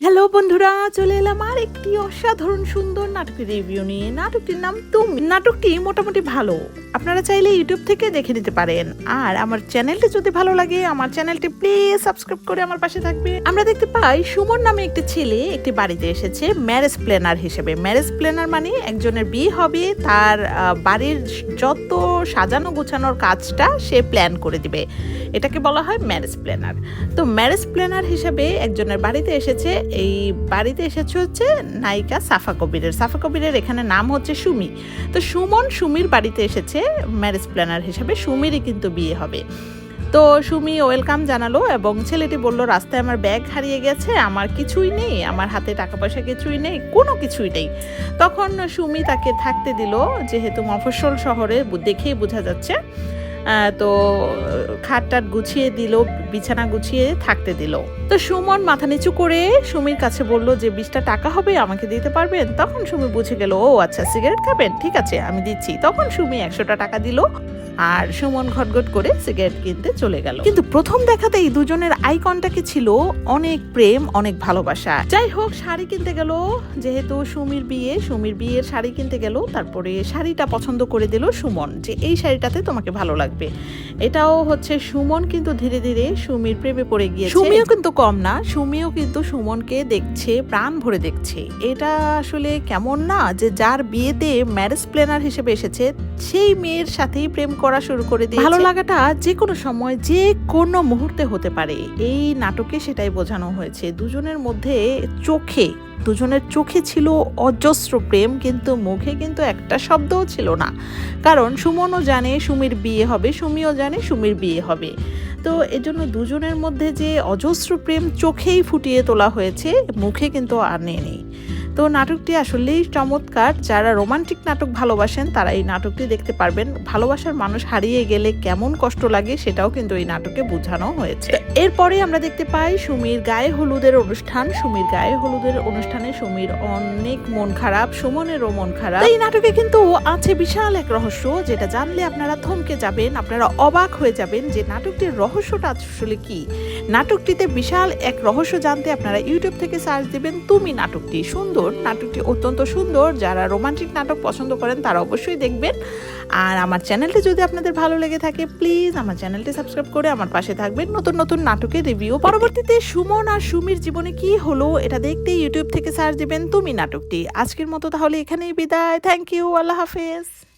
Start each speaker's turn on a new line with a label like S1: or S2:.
S1: Hello বন্ধুরা, চলে এলাম আর একটি অসাধারণ সুন্দর নাটকের রিভিউ নিয়ে। নাটকটির নাম তুমি। নাটকটি মোটামুটি ভালো। আপনারা চাইলে ইউটিউব থেকে দেখে নিতে পারেন। আর আমার চ্যানেলটি যদি ভালো লাগে, আমার চ্যানেলটি প্লিজ সাবস্ক্রাইব করে আমার পাশে থাকবে। আমরা দেখতে পাই, সুমন নামে একটি ছেলে একটি বাড়িতে এসেছে ম্যারেজ প্ল্যানার হিসেবে। ম্যারেজ প্ল্যানার মানে একজনের বিয়ে হবে, তার বাড়ির যত সাজানো গোছানোর কাজটা সে প্ল্যান করে দিবে। এটাকে বলা হয় ম্যারেজ প্ল্যানার তো ম্যারেজ প্ল্যানার হিসেবে একজনের বাড়িতে এসেছে এই বাড়িতে এসেছে হচ্ছে নায়িকা সাফা কবিরের। সাফা কবিরের এখানে নাম হচ্ছে সুমি। তো সুমন সুমির বাড়িতে এসেছে ম্যারেজ প্ল্যানার হিসেবে। সুমিরই কিন্তু বিয়ে হবে। তো সুমি ওয়েলকাম জানালো এবং ছেলেটি বলল, রাস্তায় আমার ব্যাগ হারিয়ে গেছে, আমার কিছুই নেই, আমার হাতে টাকা পয়সা কিছুই নেই, কোনো কিছুই নেই। তখন সুমি তাকে থাকতে দিল, যেহেতু মফস্বল শহরে দেখেই বোঝা যাচ্ছে তো খাট টাট গুছিয়ে দিল, বিছানা গুছিয়ে থাকতে দিল। তো সুমন মাথা নিচু করে সুমির কাছে বলল যে বিশটা টাকা হবে, আমাকে দিতে পারবেন? তখন সুমি বুঝে গেল, ও আচ্ছা সিগারেট খাবেন? ঠিক আছে, আমি দিচ্ছি। তখন সুমি একশোটা টাকা দিল আর সুমন ঘটঘট করে সিগারেট কিনতে চলে গেল। কিন্তু প্রথম দেখাতে এই দুজনের আই কন্টাক্টে ছিল? অনেক প্রেম, অনেক ভালোবাসা। যাই হোক, শাড়ি কিনতে গেল, যেহেতু সুমির বিয়ে, সুমির বিয়ের শাড়ি কিনতে গেল, তারপরে শাড়িটা পছন্দ করে দিল সুমন যে, এই শাড়িটাতে তোমাকে ভালো লাগবে। এটাও হচ্ছে সুমন কিন্তু ধীরে ধীরে সুমির প্রেমে পড়ে গিয়েছে। সুমিও কিন্তু কম না সুমিও কিন্তু সুমনকে দেখছে প্রাণ ভরে দেখছে। এটা আসলে কেমন না যে যার বিয়েতে ম্যারেজ প্ল্যানার হিসেবে এসেছে সেই মেয়ের সাথেই প্রেম করা শুরু করে দিয়ে ভালো লাগাটা যে কোনো সময় যে কোনো মুহূর্তে হতে পারে। এই নাটকে সেটাই বোঝানো হয়েছে। দুজনের মধ্যে চোখে দুজনের চোখে ছিল অজস্র প্রেম, কিন্তু মুখে কিন্তু একটা শব্দও ছিল না। কারণ সুমনও জানে সুমির বিয়ে হবে, সুমিও জানে সুমির বিয়ে হবে। তো এজন্য দুজনের মধ্যে যে অজস্র প্রেম চোখেই ফুটিয়ে তোলা হয়েছে, মুখে কিন্তু আর নেই। তো নাটকটি আসলেই চমৎকার। যারা রোমান্টিক নাটক ভালোবাসেন, তারা এই নাটকটি দেখতে পারবেন। ভালোবাসার মানুষ হারিয়ে গেলে কেমন কষ্ট লাগে সেটাও কিন্তু এই নাটকে বোঝানো হয়েছে। এরপরে আমরা দেখতে পাই সুমির গায়ে হলুদের অনুষ্ঠান। সুমির গায়ে হলুদের অনুষ্ঠানে সুমির অনেক মন খারাপ, সুমনেরও মন খারাপ। এই নাটকে কিন্তু আছে বিশাল এক রহস্য, যেটা জানলে আপনারা থমকে যাবেন, আপনারা অবাক হয়ে যাবেন যে নাটকটির রহস্যটা আসলে কি। নাটকটিতে বিশাল এক রহস্য জানতে আপনারা ইউটিউব থেকে সার্চ দিবেন তুমি নাটকটি। সুন্দর, নাটকটি অত্যন্ত সুন্দর। যারা রোমান্টিক নাটক পছন্দ করেন, তারা অবশ্যই দেখবেন। আর আমার চ্যানেলটি যদি আপনাদের ভালো লেগে থাকে প্লিজ আমার চ্যানেলটি সাবস্ক্রাইব করে আমার পাশে থাকবেন। নতুন নতুন নাটকের রিভিউ পরবর্তীতে সুমন আর সুমির জীবনে কি হলো, এটা দেখতে ইউটিউব থেকে সার্চ দিবেন তুমি নাটকটি। আজকের মতো তাহলে এখানেই বিদায়। থ্যাংক ইউ আল্লাহ হাফেজ।